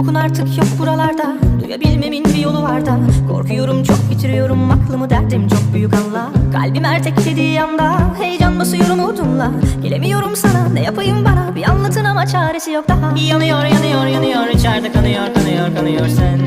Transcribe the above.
Kokun artık yok buralarda. Duyabilmemin bir yolu var da. Korkuyorum çok bitiriyorum aklımı derdim çok büyük anla Kalbim erteklediği yanda Heyecan basıyorum umudumla. Gelemiyorum sana ne yapayım bana? Bir anlatın ama çaresi yok daha. Yanıyor yanıyor yanıyor içeride kanıyor kanıyor kanıyor sen.